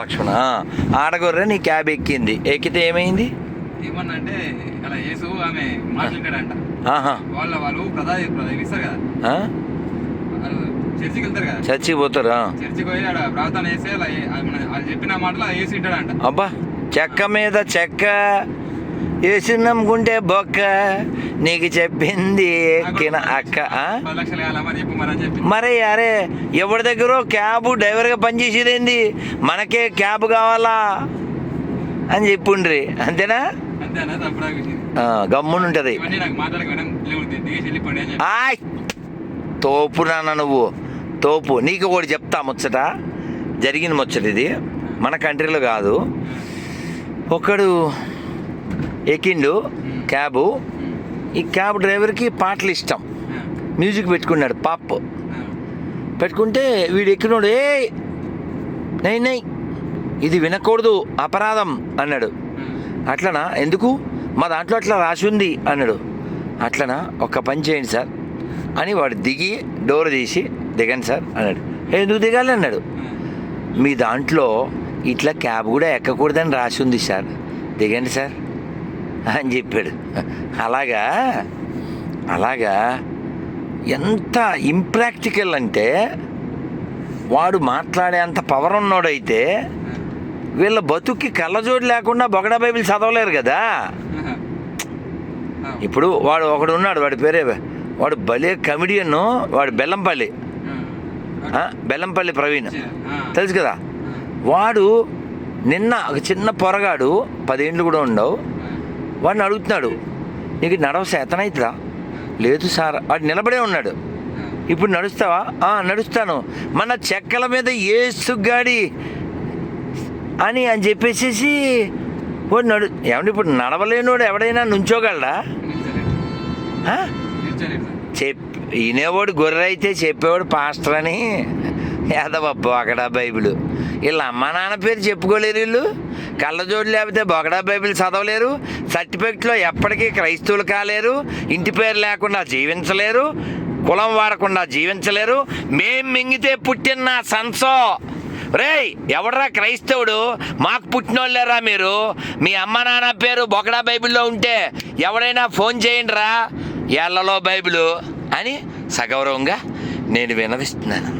లక్ష్మణ ఆడగొర్రె నీ క్యాబ్ ఎక్కింది. ఎక్కితే ఏమైంది? ఏమన్నా అంటే అలా యేసు ఆమె మాట్లాడాడంట వాళ్ళ వాళ్ళు ఇస్తారు కదా. చర్చికి వెళ్తారు కదా. చచ్చికి పోతారా? చర్చికి పోయి ఆడ ప్రార్థన చేసి అలా చెప్పిన మాటలు అలా వేసి ఉంటాడంట అబ్బా చెక్క మీద చెక్క. వేసి నమ్ముకుంటే బొక్క. నీకు చెప్పింది ఎక్కిన అక్క మరి అరే ఎవరి దగ్గర క్యాబ్ డ్రైవర్గా పనిచేసేదేంది మనకే క్యాబ్ కావాలా? అని చెప్పుండ్రి. అంతేనా? చెప్పి. ఆయ్! తోపు నాన్న నువ్వు. తోపు. నీకు ఒకటి చెప్తా ముచ్చట. జరిగిన ముచ్చట ఇది. మన కంట్రీలో కాదు. ఒకడు ఎక్కిండు క్యాబు. ఈ క్యాబ్ డ్రైవర్కి పాటలు ఇష్టం. మ్యూజిక్ పెట్టుకున్నాడు పాప్. పెట్టుకుంటే వీడు ఎక్కినోడు ఏ నై నై ఇది వినకూడదు అపరాధం అన్నాడు. అట్లనా? ఎందుకు? మా దాంట్లో అట్లా రాసి ఉంది అన్నాడు. అట్లనా? ఒక్క పని చేయండి సార్ అని వాడు దిగి డోర్ తీసి దిగండి సార్ అన్నాడు. ఎందుకు దిగాలి? అన్నాడు. మీ దాంట్లో ఇట్లా క్యాబ్ కూడా ఎక్కకూడదని రాసి ఉంది సార్. దిగండి సార్ అని చెప్పాడు. అలాగా? అలాగా? ఎంత ఇంప్రాక్టికల్ అంటే వాడు మాట్లాడే అంత పవర్ ఉన్నోడైతే వీళ్ళ బతుక్కి కళ్ళజోడు లేకుండా బొగడా బైబిల్ చదవలేరు కదా? ఇప్పుడు వాడు ఒకడు ఉన్నాడు వాడి పేరే వాడు భలే కమిడియన్ వాడు బెల్లంపల్లి. ఆ, బెల్లంపల్లి ప్రవీణ్. తెలుసు కదా? వాడు నిన్న ఒక చిన్న పొరగాడు పదేండ్లు కూడా ఉండవు. వాడిని అడుగుతున్నాడు నీకు నడవ శాతనైతురా లేదు సార్. వాడు నిలబడే ఉన్నాడు. ఇప్పుడు నడుస్తావా? నడుస్తాను. మన చెక్కల మీద ఏసు గాడి అని అని చెప్పేసేసి వాడు నడు ఏమంటే ఇప్పుడు నడవలేనివాడు ఎవడైనా నుంచోగలడా? చెప్ వినేవాడు గొర్రె అయితే చెప్పేవాడు పాస్టర్ అని. యాదవ అక్కడ బైబిల్. వీళ్ళ అమ్మా నాన్న పేరు చెప్పుకోలేరు వీళ్ళు? కళ్ళజోడు లేకపోతే బొగడా బైబిల్ చదవలేరు. సర్టిఫికెట్లో ఎప్పటికీ క్రైస్తవులు కాలేరు. ఇంటి పేరు లేకుండా జీవించలేరు. కులం వాడకుండా జీవించలేరు. మేం మింగితే పుట్టిన నా సంసో. రేయ్ ఎవడరా క్రైస్తవుడు? మాకు పుట్టినోళ్ళేరా మీరు? మీ అమ్మ నాన్న పేరు బొకడా బైబిల్లో ఉంటే ఎవడైనా ఫోన్ చేయండి రా ఎల్లలో బైబిలు అని సగౌరవంగా నేను వినవిస్తున్నాను.